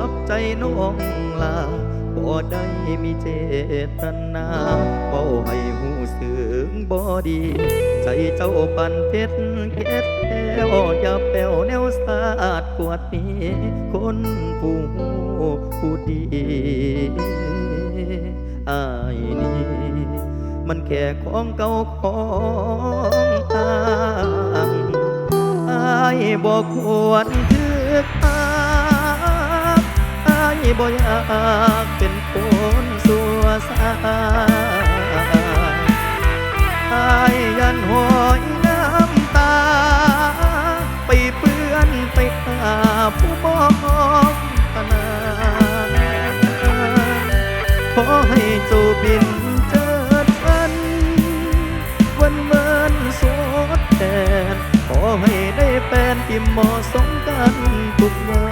กับใจน้องลาบ่ได้มีเจตนาเป้าให้หูสึงบ่ดี ใจเจ้าปันเพชรเก็ดแก้วอย่าแป้วแนวสาดกวดนี้ คนผู้ผู้ดีอายนี่มันแค่ของเก่าของอางอายบอกควร บ่อยากเป็นคนสัวสาอายยันหอยน้ำตา ไปเปื้อนไปหาผู้มองตนาขอให้เจ้าบินเจิดพัน วันเมินสดแทนขอให้ได้แฟนที่เหมาะสมกันทุกอย่า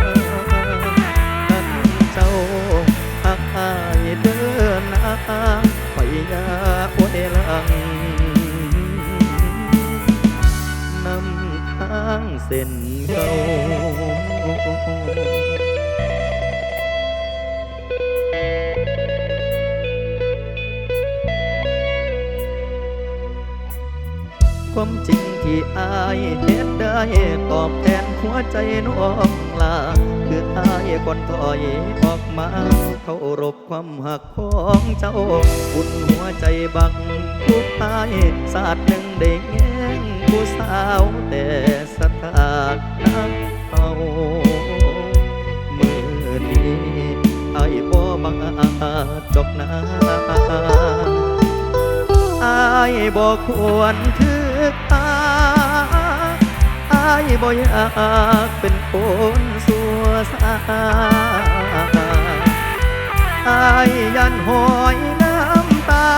งกัน ง นำทางเส้นเก่าความจริงที่อายเห็นได้ตอบแทนหัวใจน้องล คืออายก่อนถอยออกมา เขารบความหักของเจ้าอุ่นหัวใจบักทุกอายศาสตร์หนึ่งได้แง่งผู้สาวแต่สถานะเอามือนี้ไอายบ่บังอาจจกนาไอายบอกควรถึกตาไอายบ่อยากเป็นคน สายอายยันหอยน้ำตา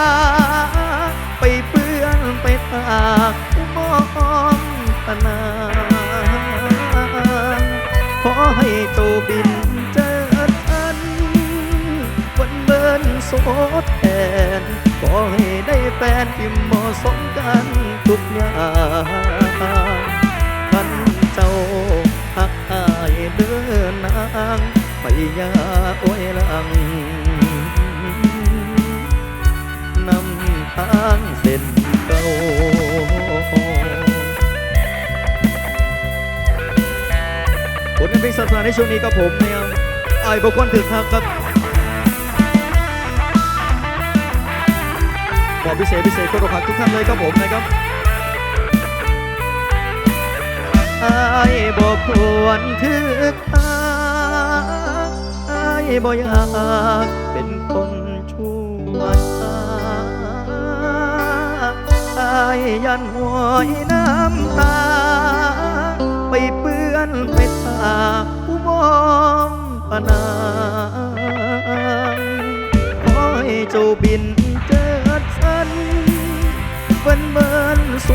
ไปเปื้อนไปตากมองตนาขอให้เจ้าบินเจอทันวันเบินโสดแทนขอให้ได้แฟนที่เหมาะสมกันทุกอย่างท่านเจ้าหักอายเดินนาง ไปยาอวยลังนำทางเส้นเก่าผลงานเพลงศาสนาในช่วงนี้กับผมนะครับไอ้บุคคลถึกครับครับบอกพิเศษพิเศษคนอกหักทุกท่านเลยครับผมนะครับไอ้บอกควรถึกตาไอ้ บอกอยากเป็นคนชั่วชาไอ้ยันหัวน้ำตา ไปเปื้อนไปตาผู้มองปนางขอให้เจ้าบินเจิดสันวันเมินส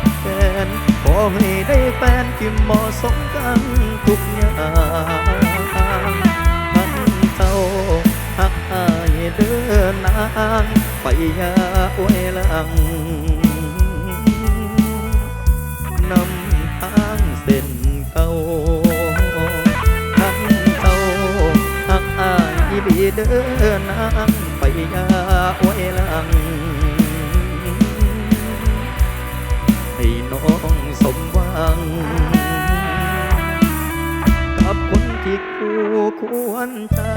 ดแฟนขอให้ได้แฟนที่เหมาะสมกันทุกอย่าง ยาอวยลังนำทางเส้นเก่าทั้งเจ้าหักอายอีหลีเดินนางไปยาไว้หลังให้น้องสมหวัง กับคนที่คู่ควรเจ้า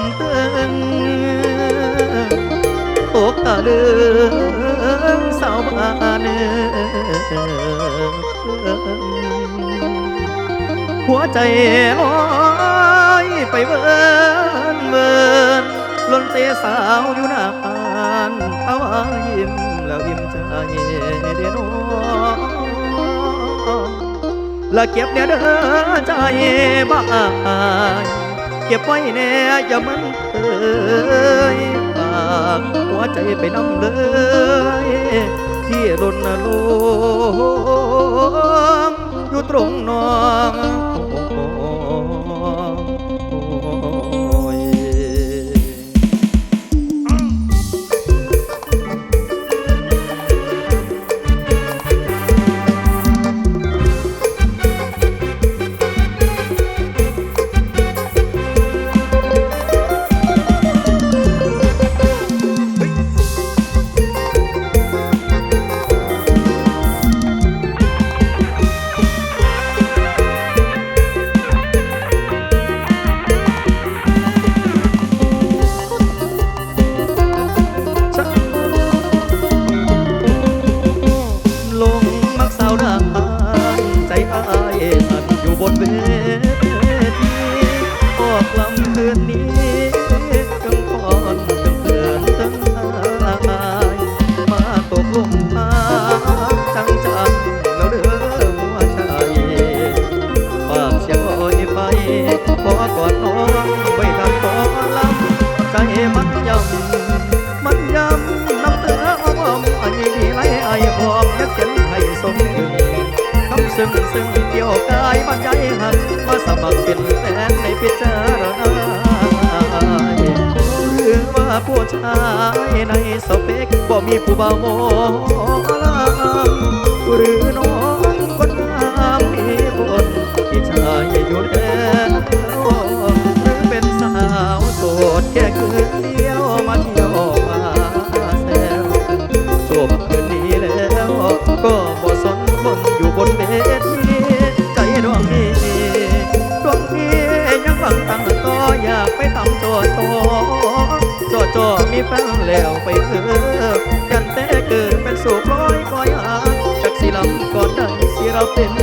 ำเตึงตกตะลึงสาวบ้านเหัวใจลอยไปเวินเวินล้นเตสาวอยู่นานตายิ้มแล้วอิ่มใจเดียนอและเก็บเนี่ยเด้อใจบ้าย ก็บไว้แน่อย่ามันเอ่ยปากหัวใจไปน้ำเลย ที่รนลงอยู่ตรงนอง ซึ้งซึ้งเกี่ยวกายบรรยายหันมาสมัครเป็นแฟนในพิจารณาหรือว่าผู้ชายในสเปกบ่มีผู้บ่าวมอลหรือน้องคนงามมีคนที่ชายอยู่แล้วหรือเป็นสาวโสดแค่คืนเดียว โจทย์โตจอจอมีแฟนแล้วไปเถอะยันแต่เกิดเป็นสุขร้อยก้อยหาจากสิลำก่อนได้สิเราเป็น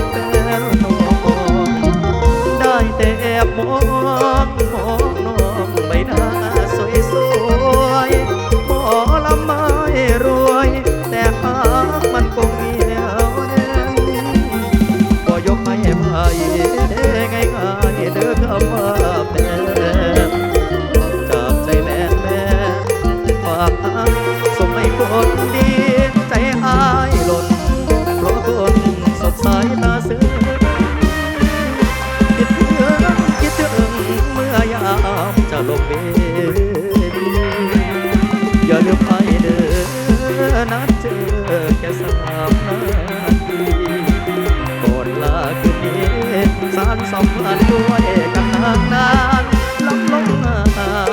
สารสัมพันธ์ด้วยกันนานนานลำลงนา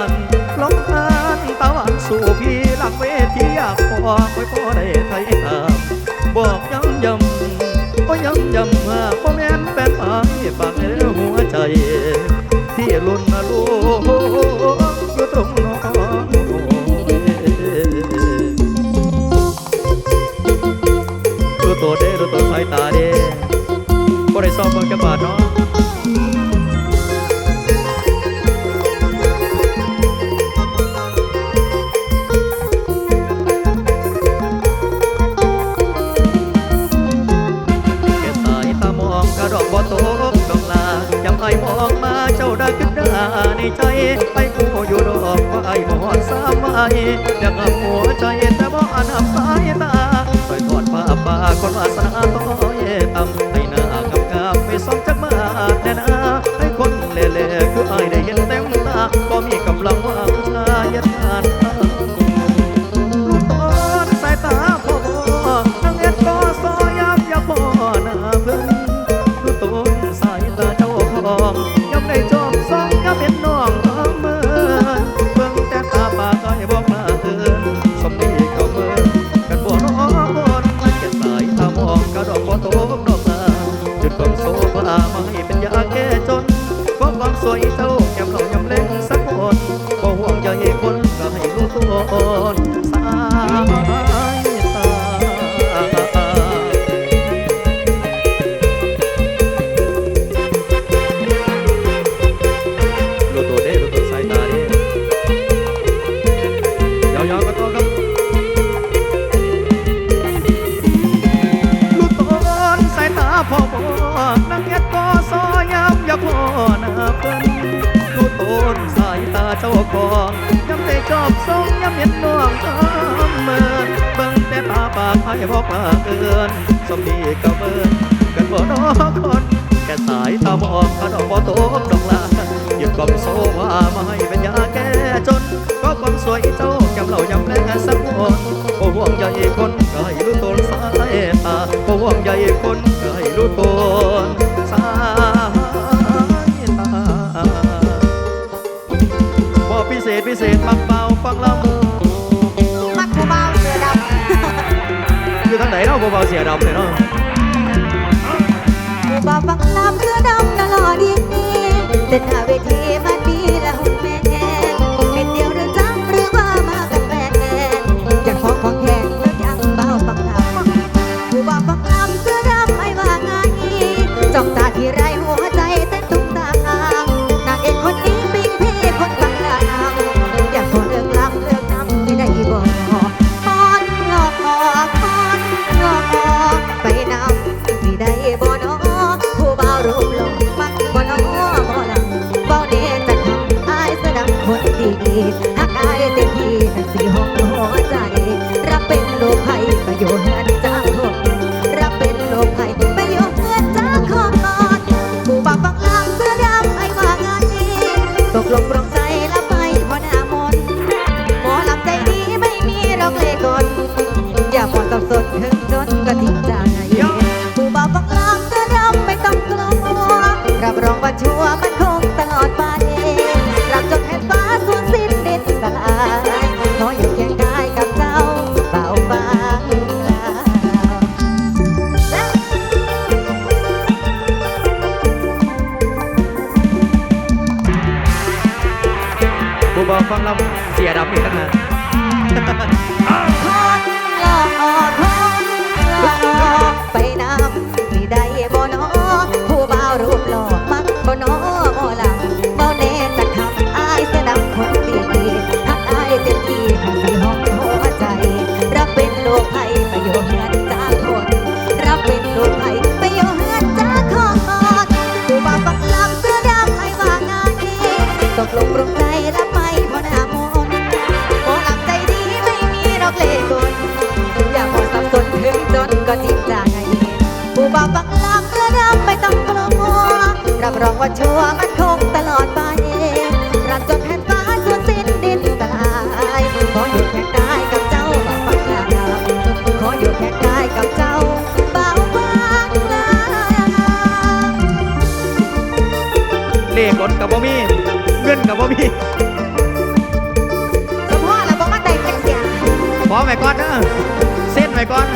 นลงนานตะวันสู่พี่หลักเวทีอยากขอไว้พอได้ไทยตามบอกย้ำย้ำก็ย้ำย้ำว่าพ่อแม่นแฟนพายฝากในหัวใจที่ลุ่นนะลูกอยู่ตรงน้องดูตัวเด้ดูตัวสายตาเด้ก็ได้ซ้อมเบิ่งจังหวะเนาะ กระดอกบ่ตกดอกลาจำไอ้มองมาเจ้าได้ขึ้นดาในใจไอ้กูอยู่ดอกว่าไอ้หมอดสามไอ้อยากเอาหัวใจแต่บ่อันหับสายตาคอยทอดผ้าป่าคนวาสนาต้อยามาให้เป็นยาแก้จนเพราะความสวยเจ้า ตาบออกกระดอกบอโตกดอกลาหยิบกล่อมโซว่ามาให้เป็นยาแก้จนก็ความสวยเจ้าจำเหล่ายำแรงสักคนโอ้ห่วงใหญ่คนใครรู้ตนสายตาโอ้ห่วงใหญ่คนใครรู้ตนสายตาบอพิเศษพิเศษมักเบาฟังลำมักเบาเสียดำอยู่ทางไหนเนาะเบาเสียดำเลยเนาะ บักน้ำเรือดำนาลอดีแต่หน้าเวที รับรองว่าชัวร์ ตกลงปรุงใจรับไหมพอหน้ามนพอหลับใจดีไม่มีนอกเล่กนอย่าพอสับสนถึงจนก็จริงใจผู้บ่าวปักหลักระดับไม่ต้องกลัวรับรองว่าชัวร์มันคงตลอดไปรักจนแผ่นฟ้าจนสิ้นดินตายขออยู่แค่ได้กับเจ้าบ่าวปักหลักขออยู่แค่ได้กับเจ้าบ่าวปักลักเล่กลกับบ่มี เงินกับบ่มีสมพ่อแล้วบ่มาได้จักเสียขอไว้ก่อนเด้อเส้นไว้ก่อน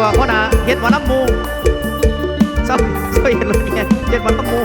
บอกพ่อนาเห็ดวันน้ำมูซ้ำเห็ดเลยเนี่ยเห็ดวันน้ำมู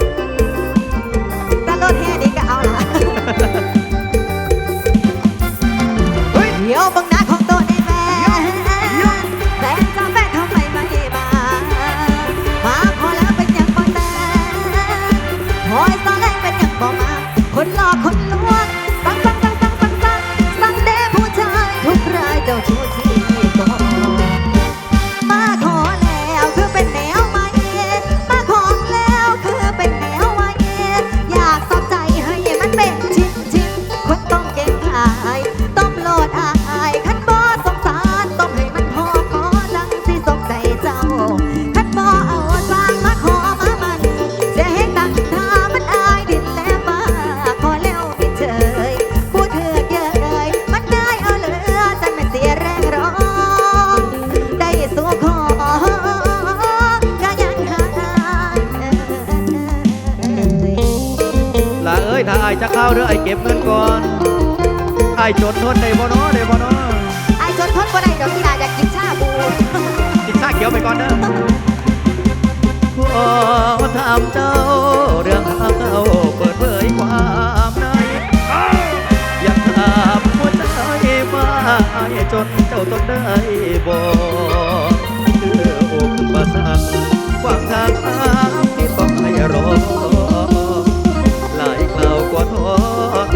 จนเจ้าต้องได้บ่คืออกประสันความทางที่ต้องให้รอ หลายคราวกว่าท้อ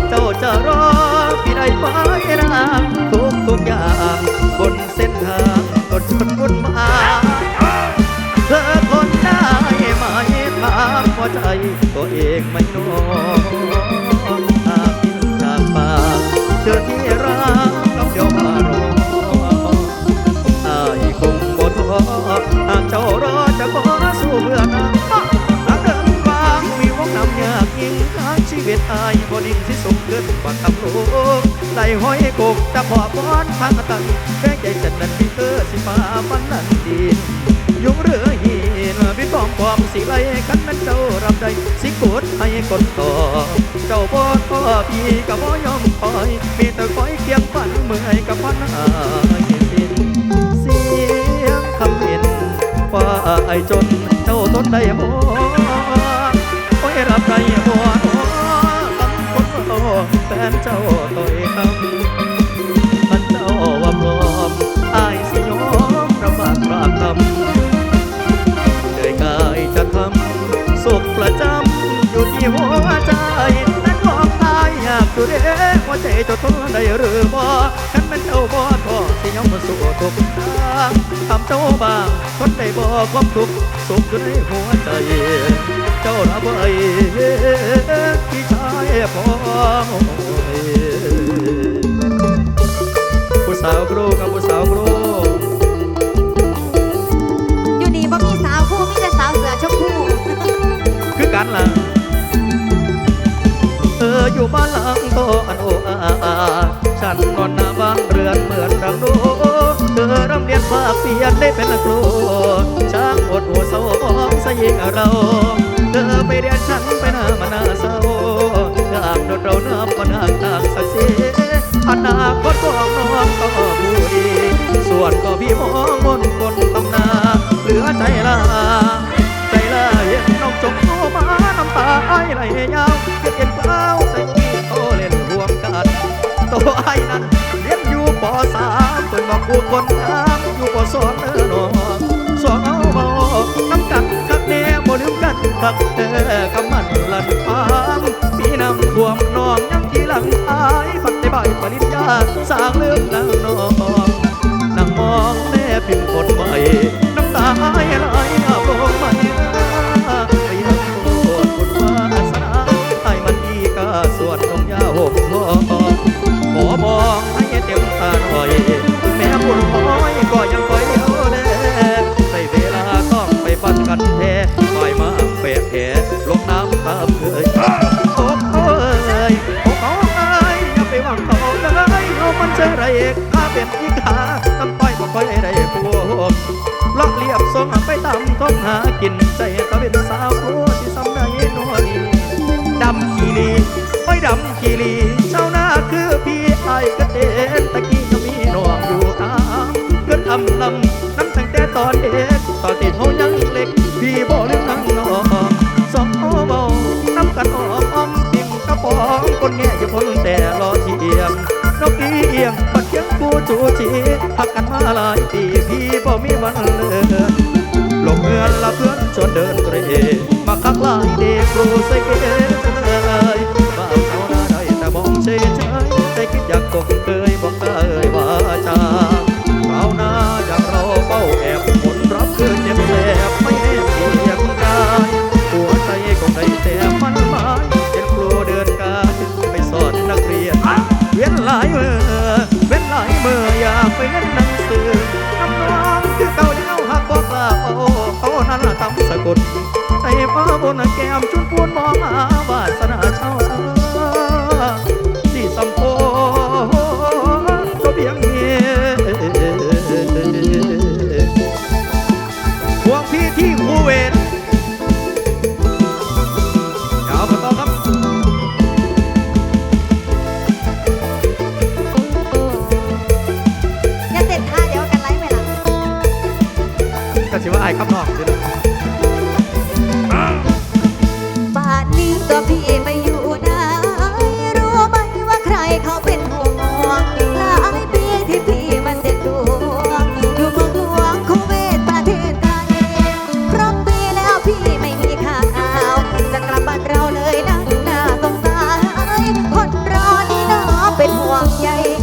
เจ้าจะรอพี่ได้ไปนางทุกทุกอย่างบนเส้นทางก็จนวุ่นวาเธอคนได้ไหมถามหัวใจตัวเองไม่นอนางชีวิตอายบ่ดิ่งที่สูงเกินกว่าคำโลกไหลห้อยกกจะพอพรทางตันแค่ใจฉันนั้นที่เธอสิฟ้าฟันนั้นดียุงเรือหินบินบอมความสิไลกันนั้นเจ้ารับได้สิกดให้กดต่อ เจ้าบ่ท้อพี่ก็บ่ยอมคอย มีแต่คอยเคียงฝันเมื่อยกับพันหายสิ้นเสียงคำเห็นว่าไอจนเจ้าทนได้บ่โอ้ยรับได้บ่ นเจ้าต่อยคำมันเจ้าว่าพร้อมอายสยอมรับากรากคำเลยกายจะทำสุขประจำอยู่ที่หัวใจนั้นบอกอายอยากดูเด้หัวใจเจ้าทนได้หรือบ่คันมันเจ้าบ่ท้อสิยอมมาสู่ทุกทางทำเจ้าบางทนได้บ่ความทุกข์สุขอยู่ในหัวใจ เจ้าละบ่ไอ้ พี่ชายพอผู้สาวครูกับผู้สาวครูอยู่นี่บ่มีสาวคู่มีแต่สาวเสือชมพูคือกันล่ะเธออยู่บ้านหลังโตอันโออาอาฉันนอนหน้าบ้านเรือนเหมือนดังโดเธอรำเรียนภาคเปลี่ยนได้เป็นครูช่างอดหัวเศร้ามองสยิงเรา เธอไปเรียนฉันไปหน้ามาหน้าเศร้าทากโเราเน่ำก็นางต่างสเสียอนาคตของน้องก็ผู้ดีส่วนก็พี่มองบนคนตำนาเหลือใจลาใจลาเห็นน้องจมตัวมาน้ำตาไหลยาวเก็บเก็บเปล่าแตงพี่โตเล่นรวงกันตัวไอ้นั้นเรียนอยู่ป .3 เป็นบอกผู้คนน้ำอยู่ป .2 มกันคักเธอกำมันลันฟามพี่นำท่วมน้องยังที่หลังอายปัดในใบปริญญาสร้างเรื่องนางนองนั่งมองแม่พิมพ์กดไว้น้ำตาไหลไหลอาบลง มันเอไรเอกข้าเป็นอีกาน้ำต้อยบ่ค่อยได้พวกลอกเลียบส่งไปตามท้องหากินใจตะเป็นสาวโอ้ที่สำได้นวลดำขีรีโอ้ยดำขีรีเจ้าหน้าคือพี่ไอ้กระเด็นตะกี้ยังมีน้องอยู่ตามเกิดอำลำน้ำตั้งแต่ตอนเด็กตอนที่เขายังเล็ก พี่บ่ลืมนั่งน้องสองเบาน้ำกันหอมติ่มกระป๋องคนแง่อยู่พ้นแต่รอเทียม นกีเอียงปัดเคียงกูจูจีพักกันมาหลายปีพี่บ่มีวันเลิกลงเงินละเพื่อนชวนเดินเตรมาคักลายเด็กครูใส่เก แก้มชุนพวนมองหา วงใย